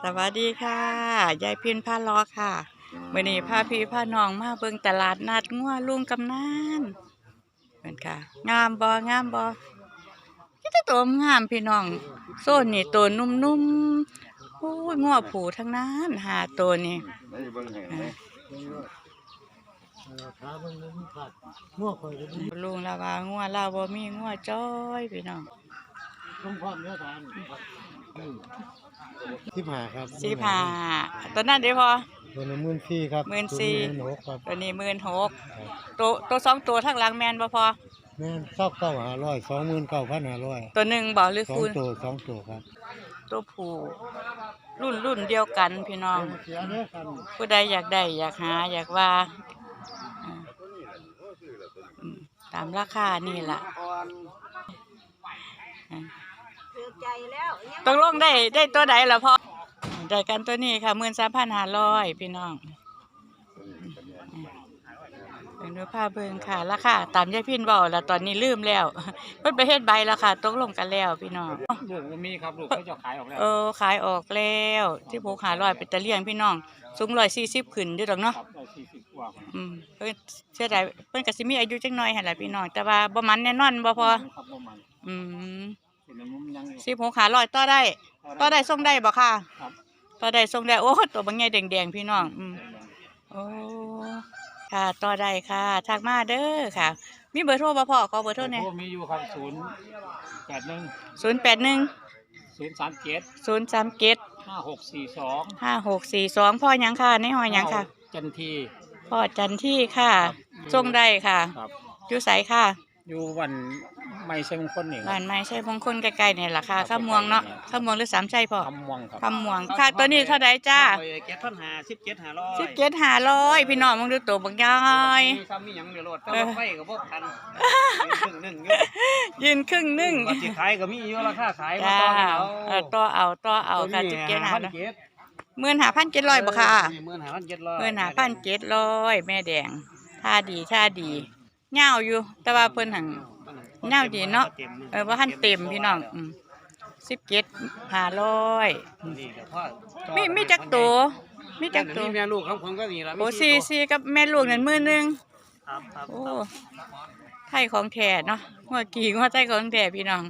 สวัสดีค่ะ ยายพินพาลอค่ะมื่อนี้พาพี่พาน้องมาเบิ่งตลาดนัดงัวลุงกำนันเหมือนค่ะ งามบ่งามบ่คิดแต่ตัวงามพี่น้อง โซนนี่ตัวนุ่มๆโอ้ยงัวผูทั้งนั้นหาตัวนี่ได้เบิ่งให้ไหมขาเบิ่งมันขาดมั่วข่อยก็ดีลุงละว่างัวเราบ่มีงัวจ้อยพี่น้อง ต้องความเนื้อทานที่ผ่าครับสีผ้าตัวนั้นเด้พอ ตัวละหมื่นสี่ครับหมื่นสี่ ตัวละหมื่นหกครับตัวนี้หมื่นหกตัวตัวสองตัวทั้งหลังแมนบ่พอ แม่นเก้าเก้าห้าร้อยสองหมื่นเก้าพันห้าร้อยตัวหนึ่งบ่หรือสองคูณตัวสองตัวครับตัวผู้รุ่นรุ่นเดียวกันพี่น้องเสียเนื้อกันผู้ใดอยากได้อยากหาอยากว่าอ่าอืมตามราคานี่ล่ะ ตกลงได้ได้ตัวใดล่ะพ่อได้กันตัวนี้ค่ะหมื่นสามพันห้าร้อยพี่น้องเป็นดูภาพเบิ่งค่ะราคาตามยายพินบอกแล้วตอนนี้ลืมแล้วเพิ่นไปเฮ็ดใบแล้วค่ะตกลงกันแล้วพี่น้องลูกบ่มีครับลูกเขาจะขายออกแล้วเออขายออกแล้วที่ผูหาร้อยเป็นตะเลียงพี่น้องสูงร้อยสี่สิบขึ้นอยู่ดอกเนาะครับได้สี่สิบกว่าครับอืมเพิ่นเสียดายเพิ่นก็สิมีอายุจักหน่อยหั่นล่ะพี่น้องแต่ว่าบ่มันแน่นอนบ่พอครับประมาณ อืม เป็นมุมยังอยู่ สิบหกหาร้อยต่อได้ต่อได้ส่งได้บ่ค่ะครับ ต่อได้ส่งได้โอ้ตัวบางใหญ่แดงๆพี่น้องอืมโอ้ค่ะต่อได้ค่ะทักมาเด้อค่ะ มีเบอร์โทรบ่พ่อขอเบอร์โทรหน่อยโอ้มีอยู่ครับศูนย์แปดหนึ่งศูนย์แปดหนึ่งศูนย์สามเจ็ดศูนย์สามเจ็ดห้าหกสี่สองห้าหกสี่สองพ่อหยังค่ะในหอยหยังค่ะ จันที พ่อจันที่ค่ะส่งได้ค่ะครับอยู่ไสค่ะ อยู่วัน ไม่ใช่มงคลนี่คบ้ารับนไม้ใช่มงคลใกล้ๆเนี่ยล่ะค่ะข้ามม่วงเนาะข้ามม่วงหรือสามชัยพ่อคำม่วงครับข้ามม่วงค่ะตัวนี้เท่าไดจ้าเจ็ดพันห้าสิบเจ็ดห้าร้อยสิบเจ็ดห้าร้อยพี่น้องมึงดูตัวบางยายมีซ้ำมีหยังเดือดร้อนเอแต่อว่าไฟกับพวกพันครึ่งหนึ่งอยู่ยืนครึ่งหนึงบัตรขายก็มีอยู่ราคาขายมาจ้าต่อให้เอาเออต่อเอาต่อเอาค่ะสิบเจ็ดห้าพันร้อยเจ็ดหมื่นห้าพันเจ็ดร้อยบ่ค่ะหมื่นห้าพันเจ็ดร้อยหมื่นห้าพันเจ็ดร้อยแม่แดงท่าดีท่าดีเงาวอยู่ แต่ว่าเพิ่นหัง เงาดีเนาะเออว่าหันเต็มพี่น้องสิบเจ็ดห้าร้อยนี่ก็พ่อมีมีจักตัวมีจักตัวมีแม่ลูกของผมก็นี่ละโอ้สี่สี่กับแม่ลูกนั่นมือหนึงครับครับโอ้ไทยของแท้เนาะหัวกี่หัวไทยของแท้พี่น้อง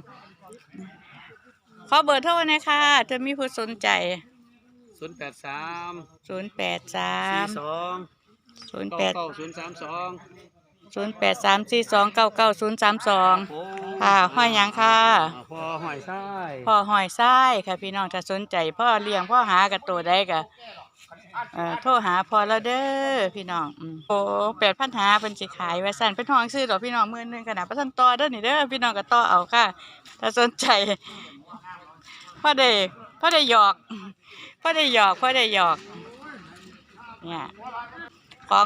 ขอเบอร์โทรหนะคะถ้ามีผู้สนใจศูนย์แปดสามศูนย์แปดสาสี่มสองศูนย์เก้าแปดเก้าศูนย์สามสอง ศูนย์แปดสามสี่สองเก้าเก้าศูนย์สามสองโอ้ค่ะห้อยหยังค่ะพ่อหอยไส้พ่อหอยไส้ค่ะพี่น้องถ้าสนใจพ่อเลี้ยงพ่อหากับตัวได้กะเอ่อโทรหาพ่อแล้วเด้อพี่น้องอืมโอ้แปดพันหาเป็นสิขายไว้สั่นเป็นห้องซื้อดอกพี่น้องมือหนึงขนาดประทันต่อเด้อนี่เด้อพี่น้องก็ต่อเอาค่ะ ถ้าสนใจพ่อได้พ่อได้หยอกพ่อได้หยอกพ่อได้หยอกเนี่ยของ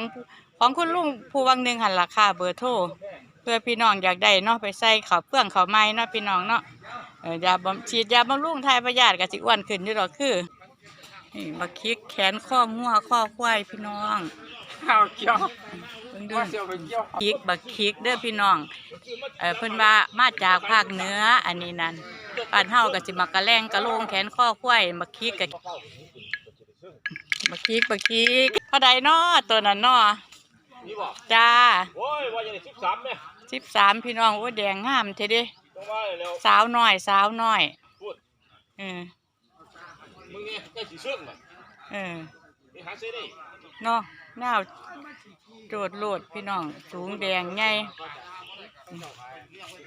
ของคุณลุงผู้วังหนึ่งหันราคาเบอร์โทรเพื่อพี่น้องอยากได้เนาะไปใส่ข้าวเปลืองข้าวไม้เนาะพี่น้องเนาะเออยาบำฉีดยาบำรุงไทยประหยัดกับสิอ้วนขึ้นอยู่ดอกคือนี่มาคลิกแขนข้อมัวข้อควายพี่น้องข้าวเกี่ยวเพิ่งดูว่าเสียวไปเกี่ยวคลิกบักคลิกเด้อพี่น้องเออเพิ่นว่ามาจากภาคเหนืออันนี้นั่นบ้านเฮาก็สิมากระแลงกระโลงแขนข้อควายมาคลิกกับบักคลิกบักคลิกเท่าใดน้อตัวนั้นนอ บอกจ้าโอ้ยว่าจะได้สิบสามเนี่ยสิบสามพี่น้องโอ้ยแดงงามเท่เด้ต้องว่าแล้วสาวน้อยสาวน้อยพูดเออมึงเนี่ยได้สีเสื้อมั้ยเออไปหาซื้อได้เนาะแนวโดดโลดพี่น้อง สูงแดงใหญ่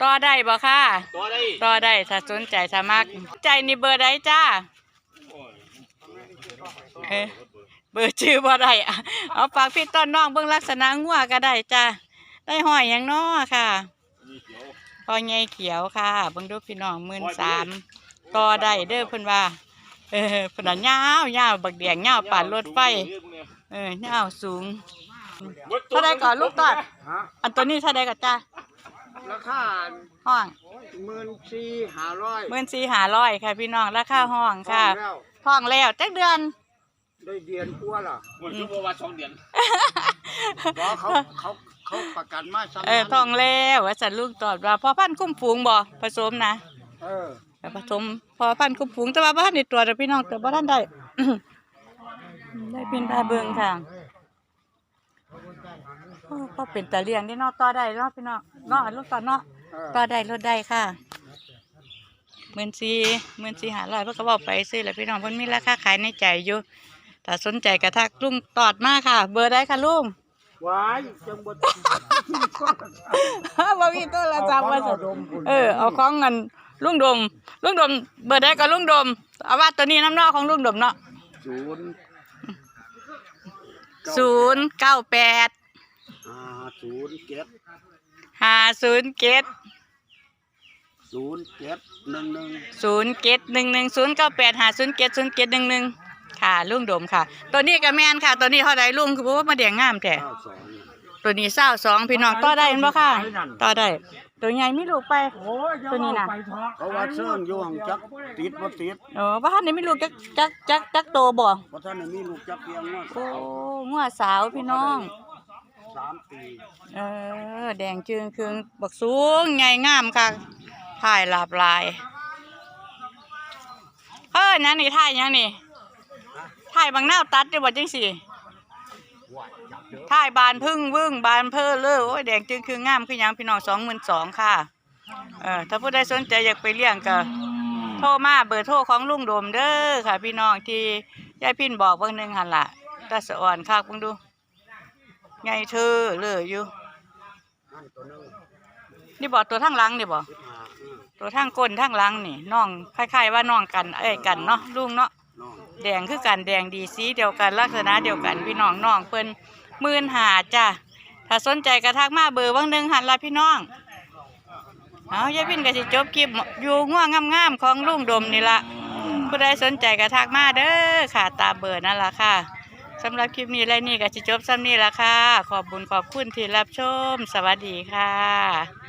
ต่อได้บ่ค่ะ ตัวได้ต่อได้ถ้าสนใจสมัครใจนี่เบอร์ใดจ้า เอ้เบอร์ชื่อบ่ได้อะ เอาฝากพี่ต้นน้องเบิ่งลักษณะงัวก็ได้จ้าได้หอยหยังน้อค่ะพอใหญ่เขียวค่ะเบิ่งดูพี่น้องหมื่นสามต่อได้เด้อเพิ่นว่า เออเพิ่นน่ะยาวยาวบักแดงยาวปานรถไฟ เออยาวสูงเท่าใดก่อนลูกตอดฮะอันตัวนี้เท่าใดก็จ้าราคาห้องหมื่นสี่ห้าร้อยหมื่นสี่หาร้อยค่ะพี่น้องราคาห้องค่ะแล้วห้องแล้วจักเดือน ได้เดือนกว่าล่ะมันคือประวัติสองเดือนเพราะเขาเขาเขาประกันมาซ้ำเออท้องแล้วว่าสันลูกตอบว่าพอพันธุ์คุ้มฝูงบ่ผสมนะเออผสมพอพันธุ์คุ้มฝูงแต่ว่าบ้านในตัวเด้อพี่น้องแต่บ้านได้เได้พินพาเบิงค่ะโอ้ก็เป็นตะเลียงที่เนอต่อได้เนาะพี่น้องเนาะลูกต่อเนาะเออต่อได้ลดได้ค่ะหมื่นสี่หมื่นสี่หาร้อยเพื่อก็บอกไปซื้อแหละพี่น้องเพิ่นมีราคาขายในใจอยู่ ถ้าสนใจกระทักลุงตอดมาค่ะ เบอร์ได้ค่ะลุงไว้จังบ่บ่มีโทรศัพท์มาสิเออเอาของเงินลุงดม ลุงดม เบอร์ได้ก็ลุงดมเอาว่าตัวนี้น้ำเนอกของลุงดมเนาะศูนย์ศูนย์เก้าแปดอ่าศูนย์เจ็ดห้าศูนย์เจ็ดศูนย์เจ็ดหนึ่งหนึ่งศูนย์เจ็ดหนึ่งหนึ่งศูนย์เก้าแปดห้าศูนย์เจ็ดศูนย์เจ็ดหนึ่งหนึ่ง ค่ะลุงดมค่ะ ตัวนี้ก็แม่นค่ะ ตัวนี้เท่าไรลุงคือว่ามาเดียงงามแท้เก้าสองตัวนี้เศร้าสองพี่น้องต่อได้เห็นบ่ค่ะต่อได้ตัวใหญ่ไม่ลูกไป ตัวนี้น่ะเพราะว่าเชื่องอยู่ห่างจักติดบ่ติดโอ้บ้านนี้ไม่ลูกจักจักจักจักโตบ่เพราะท่านได้มีลูกจักเพียงว่าโอ้งัวสาวพี่น้องสามปีเออแดงจึงคืองบักสูงใหญ่งามค่ะถ่ายหลาบลายเออนั่นนี่ถ่ายหยังนี่ ถ่ายบางหน้าวตัดได้บ่จังสิถ่ายบานพึ่งวึ่งบานเพอเลยโอ้ยแดงจึงคืองามคือหยังพี่น้องสองหมื่นสองค่ะเออถ้าผู้ใดสนใจอยากไปเลี้ยงก็โทรมาเบอร์โทรของลุงโดมเด้อค่ะ พี่น้องที่ยายพินบอกเบางหนึ่งหันละตาสะอ่อนค่ะเพิ่งดูไงเธอเลยออยู่นี่บอกตัวทั้งหลังนี่บอกตัวทั้งก้นทั้งหลังนี่น้องคล้ายๆว่าน้องกันเอ้ยกันเนาะลุงเนาะ แดงคือกันแดงดีสีเดียวกันลักษณะเดียวกันพี่น้องน้องเพิ่นหมื่นหาจ้ะถ้าสนใจกระทักมาเบอร์วังหนึ่งหันละพี่น้องเอายายพินก็สิจบคลิปอยู่ง่วงงามๆของลุงดมนี่ละผู้ใดสนใจกระทักมาเด้อค่ะตาเบอร์นั่นละค่ะสำหรับคลิปนี้และนี่ก็สิจบซ้ำนี่ละค่ะ ขอบบุญขอบคุณที่รับชม สวัสดีค่ะ